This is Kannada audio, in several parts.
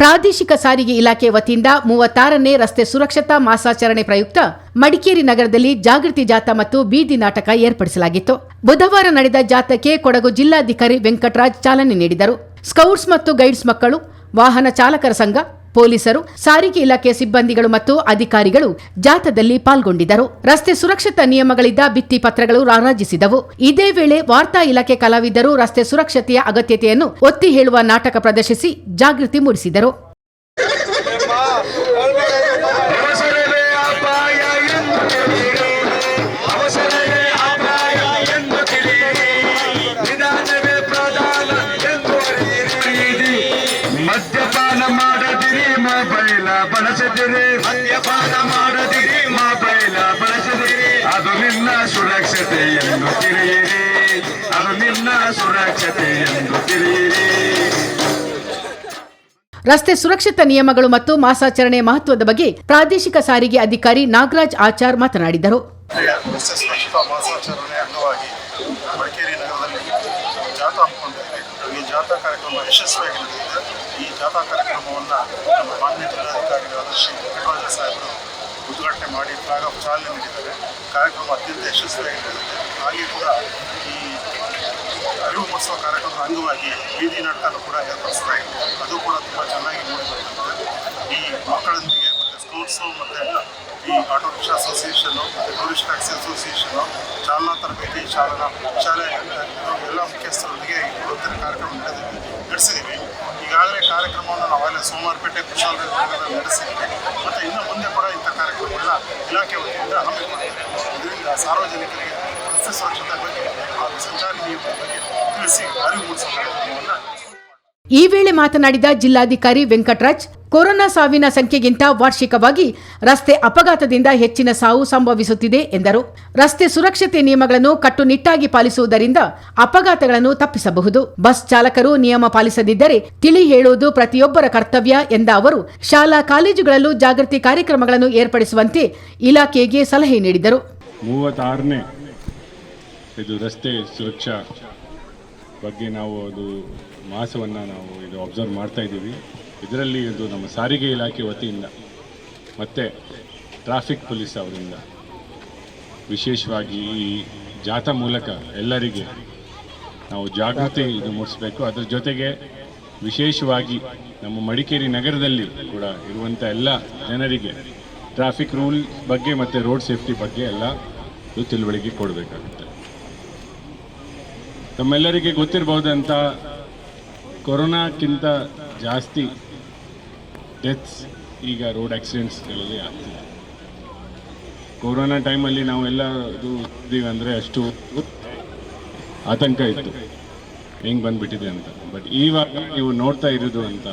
ಪ್ರಾದೇಶಿಕ ಸಾರಿಗೆ ಇಲಾಖೆ ವತಿಯಿಂದ ಮೂವತ್ತಾರನೇ ರಸ್ತೆ ಸುರಕ್ಷತಾ ಮಾಸಾಚರಣೆ ಪ್ರಯುಕ್ತ ಮಡಿಕೇರಿ ನಗರದಲ್ಲಿ ಜಾಗೃತಿ ಜಾಥಾ ಮತ್ತು ಬೀದಿ ನಾಟಕ ಏರ್ಪಡಿಸಲಾಗಿತ್ತು. ಬುಧವಾರ ನಡೆದ ಜಾಥಾಕ್ಕೆ ಕೊಡಗು ಜಿಲ್ಲಾಧಿಕಾರಿ ವೆಂಕಟರಾಜ್ ಚಾಲನೆ ನೀಡಿದರು. ಸ್ಕೌಟ್ಸ್ ಮತ್ತು ಗೈಡ್ಸ್ ಮಕ್ಕಳು, ವಾಹನ ಚಾಲಕರ ಸಂಘ ಪೊಲೀಸರು, ಸಾರಿಗೆ ಇಲಾಖೆ ಸಿಬ್ಬಂದಿಗಳು ಮತ್ತು ಅಧಿಕಾರಿಗಳು ಜಾಥಾದಲ್ಲಿ ಪಾಲ್ಗೊಂಡಿದ್ದರು. ರಸ್ತೆ ಸುರಕ್ಷತಾ ನಿಯಮಗಳಿದ್ದ ಭಿತ್ತಿ ಪತ್ರಗಳು ರಾರಾಜಿಸಿದವು. ಇದೇ ವೇಳೆ ವಾರ್ತಾ ಇಲಾಖೆ ಕಲಾವಿದರು ರಸ್ತೆ ಸುರಕ್ಷತೆಯ ಅಗತ್ಯತೆಯನ್ನು ಒತ್ತಿ ಹೇಳುವ ನಾಟಕ ಪ್ರದರ್ಶಿಸಿ ಜಾಗೃತಿ ಮೂಡಿಸಿದರು. ಮಾಡದಿರಿ ಮೊಬೈಲ ಬಳಸದಿರಿ ಮದ್ಯಪಾನ ಮಾಡದಿರಿ ಮೊಬೈಲ ಬಳಸದಿರಿ. ಅದು ನಿನ್ನ ಸುರಕ್ಷತೆ ಎಂದು ತಿಳಿಯಿರಿ. ಅದು ನಿನ್ನ ಸುರಕ್ಷತೆ ಎಂದು ತಿಳಿಯಿರಿ. ರಸ್ತೆ ಸುರಕ್ಷತಾ ನಿಯಮಗಳು ಮತ್ತು ಮಾಸಾಚರಣೆ ಮಹತ್ವದ ಬಗ್ಗೆ ಪ್ರಾದೇಶಿಕ ಸಾರಿಗೆ ಅಧಿಕಾರಿ ನಾಗರಾಜ್ ಆಚಾರ್ ಮಾತನಾಡಿದರು. ರಸ್ತೆ ಸುರಕ್ಷತಾ ಮಾಸಾಚರಣೆ ಅಂಗವಾಗಿ ಮಡಿಕೇರಿ ನಗರದಲ್ಲಿ ಜಾಥಾ ಹಮ್ಮಿಕೊಂಡಿದ್ದೇವೆ. ಈ ಜಾಥಾ ಕಾರ್ಯಕ್ರಮ ಯಶಸ್ವಿಯಾಗಿ ನಡೆದಿದೆ. ಈ ಜಾಥಾ ಕಾರ್ಯಕ್ರಮವನ್ನು ನಮ್ಮ ಮಾನ್ಯ ಜಿಲ್ಲಾಧಿಕಾರಿಗಳಾದ ಶ್ರೀ ವೆಂಕಟರಾಜ ಸಾಹೇಬರು ಉದ್ಘಾಟನೆ ಮಾಡಿ ಆಫ್ ಚಾಲನೆ ನೀಡಿದ್ದಾರೆ. ಕಾರ್ಯಕ್ರಮ ಅತ್ಯಂತ ಯಶಸ್ವಿಯಾಗಿ ಹಾಗೆ ಕೂಡ ಈ ಅರಿವು ಮೂಡಿಸುವ ಕಾರ್ಯಕ್ರಮದ ಅಂಗವಾಗಿ ಬೀದಿ ನಾಟಕನೂ ಕೂಡ ಏರ್ಪಡಿಸಲಾಗಿದೆ ಅದು ಕೂಡ ತುಂಬ ಚೆನ್ನಾಗಿ ಮೂಡಿ ಈ ಮಕ್ಕಳೊಂದಿಗೆ ಮತ್ತು ಸ್ಪೋರ್ಟ್ಸು ಮತ್ತು ಈ ಆಟೋ ರಿಕ್ಷಾ ಅಸೋಸಿಯೇಷನು ಮತ್ತು ಟೂರಿಸ್ಟ್ ಟ್ಯಾಕ್ಸಿ ಅಸೋಸಿಯೇಷನು ಚಾಲನಾ ತರಬೇತಿ ಚಾಲನಾ ಶಾಲೆ, ಎಲ್ಲ ಮುಖ್ಯಸ್ಥರೊಂದಿಗೆ ಈ ಕಾರ್ಯಕ್ರಮ ನಡೆದಿದೆ ನಡೆಸಿದ್ದೀವಿ ಈಗಾಗಲೇ ಕಾರ್ಯಕ್ರಮವನ್ನು ನಾವೆಲ್ಲ ಸೋಮವಾರಪೇಟೆ ಕುಶಾಲ ನಡೆಸಿದ್ದೀವಿ ಮತ್ತು ಇನ್ನು ಮುಂದೆ ಕೂಡ ಇಂಥ ಕಾರ್ಯಕ್ರಮಗಳನ್ನ ಇಲಾಖೆ ವತಿಯಿಂದ ಹಮ್ಮಿಕೊಂಡಿದ್ದೇವೆ ಇದರಿಂದ ಸಾರ್ವಜನಿಕರಿಗೆ ರಸ್ತೆ ಸುರಕ್ಷತೆ ಬಗ್ಗೆ ಹಾಗೂ ಸಂಚಾರಿ ನಿಯಮದ ಬಗ್ಗೆ ತಿಳಿಸಿ ಅರಿವು ಮೂಡಿಸುವ ಕಾರ್ಯಕ್ರಮವನ್ನು ಈ ವೇಳೆ ಮಾತನಾಡಿದ ಜಿಲ್ಲಾಧಿಕಾರಿ ವೆಂಕಟರಾಜ್ ಕೊರೋನಾ ಸಾವಿನ ಸಂಖ್ಯೆಗಿಂತ ವಾರ್ಷಿಕವಾಗಿ ರಸ್ತೆ ಅಪಘಾತದಿಂದ ಹೆಚ್ಚಿನ ಸಾವು ಸಂಭವಿಸುತ್ತಿದೆ ಎಂದರು. ರಸ್ತೆ ಸುರಕ್ಷತೆ ನಿಯಮಗಳನ್ನು ಕಟ್ಟುನಿಟ್ಟಾಗಿ ಪಾಲಿಸುವುದರಿಂದ ಅಪಘಾತಗಳನ್ನು ತಪ್ಪಿಸಬಹುದು. ಬಸ್ ಚಾಲಕರು ನಿಯಮ ಪಾಲಿಸದಿದ್ದರೆ ತಿಳಿ ಹೇಳುವುದು ಪ್ರತಿಯೊಬ್ಬರ ಕರ್ತವ್ಯ ಎಂದ ಅವರು, ಶಾಲಾ ಕಾಲೇಜುಗಳಲ್ಲೂ ಜಾಗೃತಿ ಕಾರ್ಯಕ್ರಮಗಳನ್ನು ಏರ್ಪಡಿಸುವಂತೆ ಇಲಾಖೆಗೆ ಸಲಹೆ ನೀಡಿದರು. ಇದು ರಸ್ತೆ ಸುರಕ್ಷಾ ಬಗ್ಗೆ ನಾವು ಅದು ಮಾಸವನ್ನು ನಾವು ಇದು ಅಬ್ಸರ್ವ್ ಮಾಡ್ತಾ ಇದ್ದೀವಿ. ಇದರಲ್ಲಿ ಇದು ನಮ್ಮ ಸಾರಿಗೆ ಇಲಾಖೆ ವತಿಯಿಂದ ಮತ್ತು ಟ್ರಾಫಿಕ್ ಪೊಲೀಸ್ ಅವರಿಂದ ವಿಶೇಷವಾಗಿ ಈ ಜಾಥಾ ಮೂಲಕ ಎಲ್ಲರಿಗೆ ನಾವು ಜಾಗೃತಿ ಇದು ಮೂಡಿಸಬೇಕು. ಅದರ ಜೊತೆಗೆ ವಿಶೇಷವಾಗಿ ನಮ್ಮ ಮಡಿಕೇರಿ ನಗರದಲ್ಲಿ ಕೂಡ ಇರುವಂಥ ಎಲ್ಲ ಜನರಿಗೆ ಟ್ರಾಫಿಕ್ ರೂಲ್ ಬಗ್ಗೆ ಮತ್ತು ರೋಡ್ ಸೇಫ್ಟಿ ಬಗ್ಗೆ ಎಲ್ಲ ತಿಳುವಳಿಕೆ ಕೊಡಬೇಕಾಗುತ್ತೆ. ತಮ್ಮೆಲ್ಲರಿಗೆ ಗೊತ್ತಿರಬಹುದಂತ ಕೊರೋನಾಕ್ಕಿಂತ ಜಾಸ್ತಿ ಡೆತ್ಸ್ ಈಗ ರೋಡ್ ಆಕ್ಸಿಡೆಂಟ್ಸ್ಗಳಲ್ಲಿ ಆಗ್ತಿದೆ. ಕೊರೋನಾ ಟೈಮಲ್ಲಿ ನಾವೆಲ್ಲ ಇದು ಇದ್ದೀವಿ ಅಂದರೆ ಅಷ್ಟು ಆತಂಕ ಇತ್ತು. ಹೆಂಗೆ ಬಂದ್ಬಿಟ್ಟಿದೆ ಅಂತ. ಬಟ್ ಇವಾಗ ನೀವು ನೋಡ್ತಾ ಇರೋದು ಅಂತ,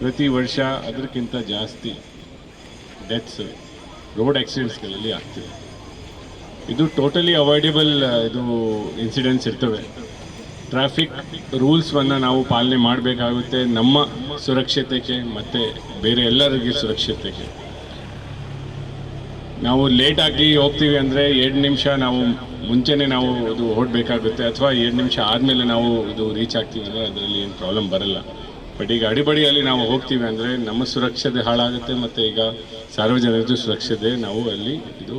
ಪ್ರತಿ ವರ್ಷ ಅದಕ್ಕಿಂತ ಜಾಸ್ತಿ ಡೆತ್ಸ್ ರೋಡ್ ಆಕ್ಸಿಡೆಂಟ್ಸ್ಗಳಲ್ಲಿ ಆಗ್ತಿದೆ. ಇದು ಟೋಟಲಿ ಅವಾಯ್ಡೇಬಲ್ ಇದು ಇನ್ಸಿಡೆಂಟ್ಸ್ ಇರ್ತವೆ. ಟ್ರಾಫಿಕ್ ರೂಲ್ಸನ್ನು ನಾವು ಪಾಲನೆ ಮಾಡಬೇಕಾಗುತ್ತೆ ನಮ್ಮ ಸುರಕ್ಷತೆಗೆ ಮತ್ತು ಬೇರೆ ಎಲ್ಲರಿಗೆ ಸುರಕ್ಷತೆಗೆ. ನಾವು ಲೇಟಾಗಿ ಹೋಗ್ತೀವಿ ಅಂದರೆ ಎರಡು ನಿಮಿಷ ನಾವು ಮುಂಚೆನೇ ನಾವು ಇದು ಓಡಬೇಕಾಗುತ್ತೆ ಅಥವಾ ಎರಡು ನಿಮಿಷ ಆದಮೇಲೆ ನಾವು ಇದು ರೀಚ್ ಆಗ್ತೀವಿ ಅಂದರೆ ಅದರಲ್ಲಿ ಏನು ಪ್ರಾಬ್ಲಮ್ ಬರಲ್ಲ. ಬಟ್ ಈಗ ಅಡಿಬಡಿಯಲ್ಲಿ ನಾವು ಹೋಗ್ತೀವಿ ಅಂದರೆ ನಮ್ಮ ಸುರಕ್ಷತೆ ಹಾಳಾಗುತ್ತೆ ಮತ್ತು ಈಗ ಸಾರ್ವಜನಿಕರ ಸುರಕ್ಷತೆ ನಾವು ಅಲ್ಲಿ ಇದು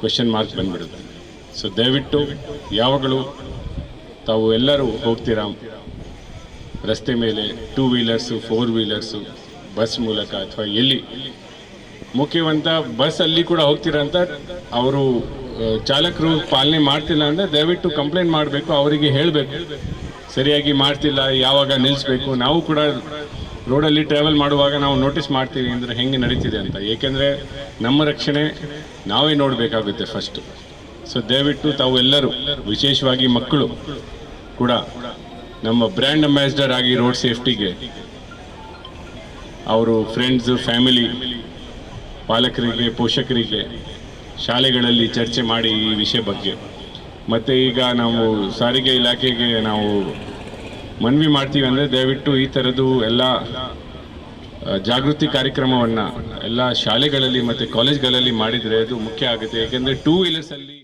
ಕ್ವೆಶನ್ ಮಾರ್ಕ್ ಬಂದ್ಬಿಡುತ್ತೆ. ಸೊ ದಯವಿಟ್ಟು ಯಾವಾಗಲೂ ತಾವು ಎಲ್ಲರೂ ಹೋಗ್ತೀರಾ? ರಸ್ತೆ ಮೇಲೆ two wheelers four wheelers bus ಮೂಲಕ ಅಥವಾ ಎಲ್ಲಿ? ಮುಖ್ಯವಂತ ಬಸ್ ಅಲ್ಲಿ ಕೂಡ ಹೋಗ್ತೀರಾ ಅಂತ ಅವರು ಚಾಲಕರು ಪಾಲನೆ ಮಾಡ್ತಿಲ್ಲ ಅಂದರೆ ದಯವಿಟ್ಟು ಕಂಪ್ಲೇಂಟ್ ಮಾಡಬೇಕು, ಅವರಿಗೆ ಹೇಳಬೇಕು. ಸರಿಯಾಗಿ ಮಾಡ್ತಿಲ್ಲ, ಯಾವಾಗ ನಿಲ್ಲಿಸ್ಬೇಕು ನಾವು ಕೂಡ ರೋಡಲ್ಲಿ ಟ್ರಾವೆಲ್ ಮಾಡುವಾಗ ನಾವು ನೋಟಿಸ್ ಮಾಡ್ತೀವಿ ಅಂದರೆ ಹೆಂಗೆ ನಡೀತಿದೆ ಅಂತ. ಏಕೆಂದರೆ ನಮ್ಮ ರಕ್ಷಣೆ ನಾವೇ ನೋಡಬೇಕಾಗುತ್ತೆ ಫಸ್ಟು ಸೊ ದಯವಿಟ್ಟು ತಾವು ಎಲ್ಲರೂ, ವಿಶೇಷವಾಗಿ ಮಕ್ಕಳು ಕೂಡ, ನಮ್ಮ ಬ್ರ್ಯಾಂಡ್ ಅಂಬಾಸಿಡರ್ ಆಗಿ ರೋಡ್ ಸೇಫ್ಟಿಗೆ ಅವರು ಫ್ರೆಂಡ್ಸ್ ಫ್ಯಾಮಿಲಿ ಪಾಲಕರಿಗೆ, ಪೋಷಕರಿಗೆ ಶಾಲೆಗಳಲ್ಲಿ ಚರ್ಚೆ ಮಾಡಿ ಈ ವಿಷಯ ಬಗ್ಗೆ. ಮತ್ತು ಈಗ ನಾವು ಸಾರಿಗೆ ಇಲಾಖೆಗೆ ನಾವು ಮನವಿ ಮಾಡ್ತೀವಿ ಅಂದರೆ ದಯವಿಟ್ಟು ಈ ಥರದ್ದು ಎಲ್ಲ ಜಾಗೃತಿ ಕಾರ್ಯಕ್ರಮವನ್ನು ಎಲ್ಲ ಶಾಲೆಗಳಲ್ಲಿ ಮತ್ತು ಕಾಲೇಜ್ಗಳಲ್ಲಿ ಮಾಡಿದರೆ ಅದು ಮುಖ್ಯ ಆಗುತ್ತೆ. ಏಕೆಂದರೆ ಟೂ ವೀಲರ್ಸಲ್ಲಿ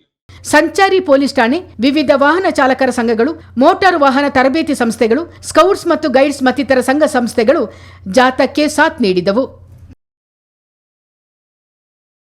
ಸಂಚಾರಿ ಪೊಲೀಸ್ ಠಾಣೆ, ವಿವಿಧ ವಾಹನ ಚಾಲಕರ ಸಂಘಗಳು, ಮೋಟಾರ್ ವಾಹನ ತರಬೇತಿ ಸಂಸ್ಥೆಗಳು, ಸ್ಕೌಟ್ಸ್ ಮತ್ತು ಗೈಡ್ಸ್ ಮತ್ತಿತರ ಸಂಘ ಸಂಸ್ಥೆಗಳು ಜಾಥಾಕ್ಕೆ ಸಾಥ್ ನೀಡಿದವು.